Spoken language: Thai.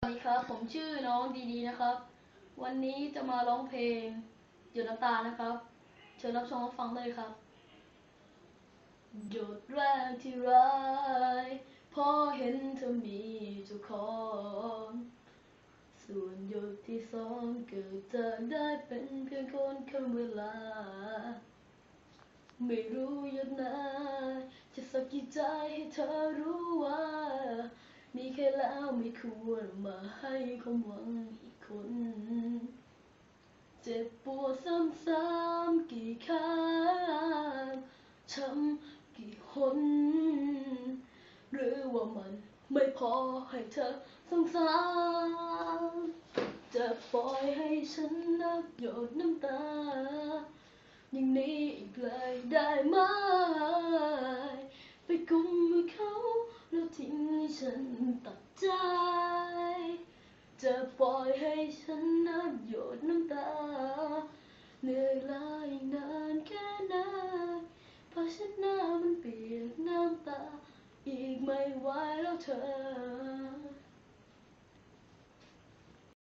สวัสดีครับ ผมชื่อน้องดีดีนะครับ วันนี้จะมาร้องเพลงหยดน้ำตานะครับ เชิญรับชมรับฟังเลยครับ หยดแรกที่ร้ายพอเห็นเธอมีเจ้าของ ส่วนหยดที่สองเกิดจะได้เป็นเพียงคนคำเวลา ไม่รู้หยดไหนจะสักกี่ใจให้เธอรู้ว่า มีแค่แล้วไม่ควรมาให้ความหวังอีกคน เจ็บปวดซ้ำๆกี่ครั้งช้ำกี่หน หรือว่ามันไม่พอให้เธอสงสารจะปล่อยให้ฉันนับหยดน้ำตา อย่างนี้อีกเลยได้ไหม ฉันตัดใจ จะปล่อยให้ฉันนับหยดน้ำตา เหนื่อยล้าอีกนานแค่ไหนผ้าะฉันหน้ามันเปียกน้ำตา อีกไม่ไหวแล้วเธอ